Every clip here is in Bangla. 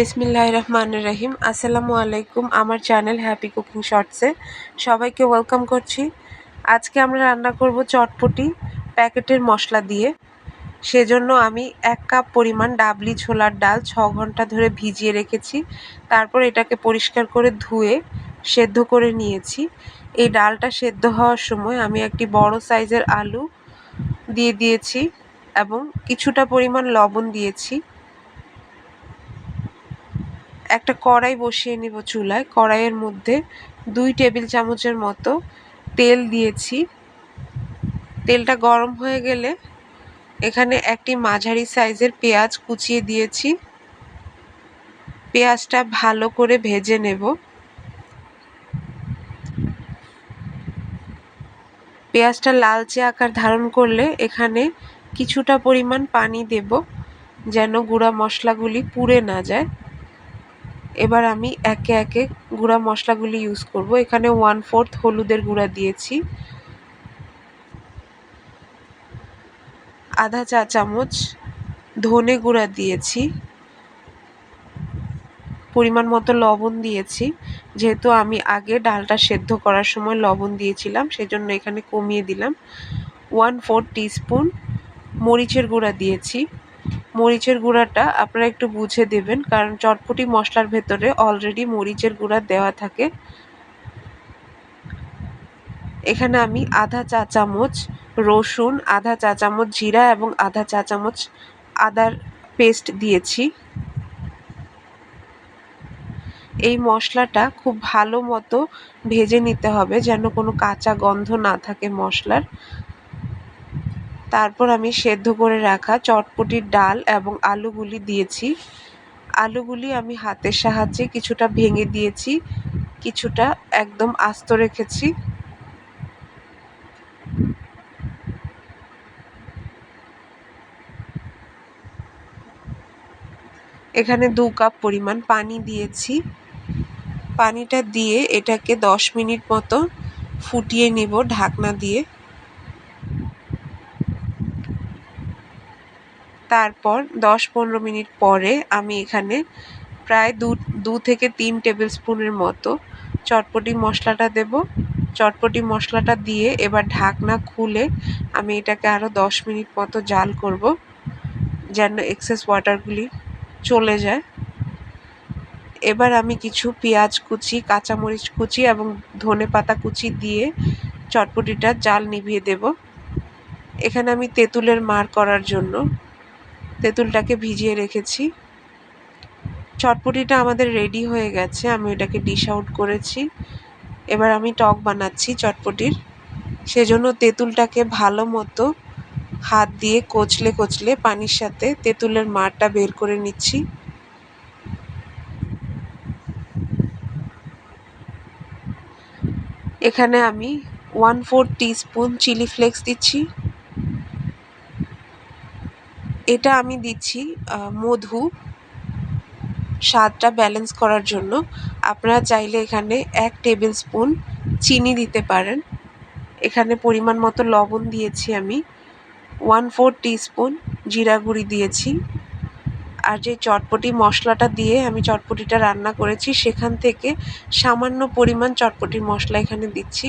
বিসমিল্লাহ রহমান রহিম আসসালামু আলাইকুম, আমার চ্যানেল হ্যাপি কুকিং শর্টসে। সবাইকে ওয়েলকাম করছি। আজকে আমরা রান্না করব চটপটি প্যাকেটের মশলা দিয়ে। সেজন্য আমি এক কাপ পরিমাণ ডাবলি ছোলার ডাল ছ ঘণ্টা ধরে ভিজিয়ে রেখেছি। তারপর এটাকে পরিষ্কার করে ধুয়ে সেদ্ধ করে নিয়েছি। এই ডালটা সেদ্ধ হওয়ার সময় আমি একটি বড় সাইজের আলু দিয়ে দিয়েছি এবং কিছুটা পরিমাণ লবণ দিয়েছি। একটা কড়াই বসিয়ে নিব চুলায়। কড়াইয়ের মধ্যে দুই টেবিল চামচের মতো তেল দিয়েছি। তেলটা গরম হয়ে গেলে এখানে একটি মাঝারি সাইজের পেঁয়াজ কুচিয়ে দিয়েছি। পেঁয়াজটা ভালো করে ভেজে নেব। পেঁয়াজটা লালচে আকার ধারণ করলে এখানে কিছুটা পরিমাণ পানি দেব, যেন গুঁড়া মশলাগুলি পুড়ে না যায়। এবার আমি একে একে গুঁড়া মশলাগুলি ইউজ করব। এখানে ওয়ান ফোর্থ হলুদের গুঁড়া দিয়েছি। আধা চা চামচ ধনে গুঁড়া দিয়েছি। পরিমাণ মতো লবণ দিয়েছি। যেহেতু আমি আগে ডালটা সেদ্ধ করার সময় লবণ দিয়েছিলাম, সেজন্য এখানে কমিয়ে দিলাম। ওয়ান ফোর টিস্পুন মরিচের গুঁড়া দিয়েছি। মরিচের গুঁড়াটা আপনারা একটু বুঝে দেবেন, কারণ চটপটি মশলার ভেতরে অলরেডি মরিচের গুঁড়া দেওয়া থাকে। এখানে আমি আধা চা চামচ রসুন, আধা চা চামচ জিরা এবং আধা চা চামচ আদার পেস্ট দিয়েছি। এই মশলাটা খুব ভালো মতো ভেজে নিতে হবে যেন কোনো কাঁচা গন্ধ না থাকে মশলার। তারপর আমি সেদ্ধ করে রাখা চটপটির ডাল এবং আলুগুলি দিয়েছি। আলুগুলি আমি হাতের সাহায্যে কিছুটা ভেঙে দিয়েছি, কিছুটা একদম আস্ত রেখেছি। এখানে দু কাপ পরিমাণ পানি দিয়েছি। পানিটা দিয়ে এটাকে দশ মিনিট মতো ফুটিয়ে নেব ঢাকনা দিয়ে। তারপর দশ পনেরো মিনিট পরে আমি এখানে প্রায় দু দু থেকে তিন টেবিল স্পুনের মতো চটপটি মশলাটা দেব। চটপটি মশলাটা দিয়ে এবার ঢাকনা খুলে আমি এটাকে আরও দশ মিনিট মতো জাল করব, যেন এক্সেস ওয়াটারগুলি চলে যায়। এবার আমি কিছু পেঁয়াজ কুচি, কাঁচামরিচ কুচি এবং ধনে পাতা কুচি দিয়ে চটপটিটা জাল নিভিয়ে দেব। এখানে আমি তেঁতুলের মার করার জন্য তেঁতুলটাকে ভিজিয়ে রেখেছি। চটপটিটা আমাদের রেডি হয়ে গেছে, আমি ওটাকে ডিশ আউট করেছি। এবার আমি টক বানাচ্ছি চটপটির। সেজন্য তেঁতুলটাকে ভালো মতো হাত দিয়ে কচলে কচলে পানির সাথে তেঁতুলের মারটা বের করে নিচ্ছি। এখানে আমি one four spoon chilli flakes দিচ্ছি। এটা আমি দিচ্ছি মধু। স্বাদটা ব্যালেন্স করার জন্য। আপনারা চাইলে এখানে এক টেবিল স্পুন চিনি দিতে পারেন। এখানে পরিমাণ মতো লবণ দিয়েছি আমি। ওয়ান ফোর স্পুন জিরা গুঁড়ি দিয়েছি। আর যে চটপটি মশলাটা দিয়ে আমি চটপটিটা রান্না করেছি, সেখান থেকে সামান্য পরিমাণ চটপটির মশলা এখানে দিচ্ছি।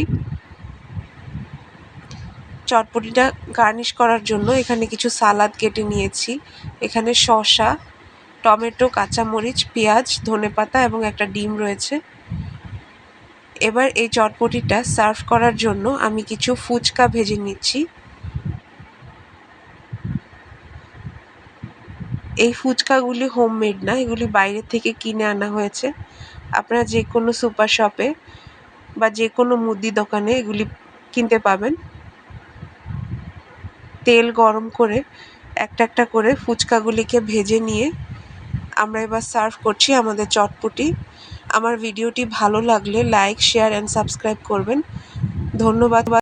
চটপটিটা গার্নিশ করার জন্য এখানে কিছু সালাদ কেটে নিয়েছি। এখানে শসা, টমেটো, কাঁচামরিচ, পেঁয়াজ, ধনেপাতা এবং একটা ডিম রয়েছে। এবার এই চটপটিটা সার্ভ করার জন্য আমি কিছু ফুচকা ভেজে নিচ্ছি। এই ফুচকাগুলি হোমমেড না, এগুলি বাইরে থেকে কিনে আনা হয়েছে। আপনারা যে কোনো সুপার শপে বা যে কোনো মুদি দোকানে এগুলি কিনতে পাবেন। তেল গরম করে একটা একটা করে ফুচকাগুলিকে ভেজে নিয়ে আমরা এবার সার্ভ করছি আমাদের চটপটি। আমার ভিডিওটি ভালো লাগলে লাইক, শেয়ার অ্যান্ড সাবস্ক্রাইব করবেন। ধন্যবাদ।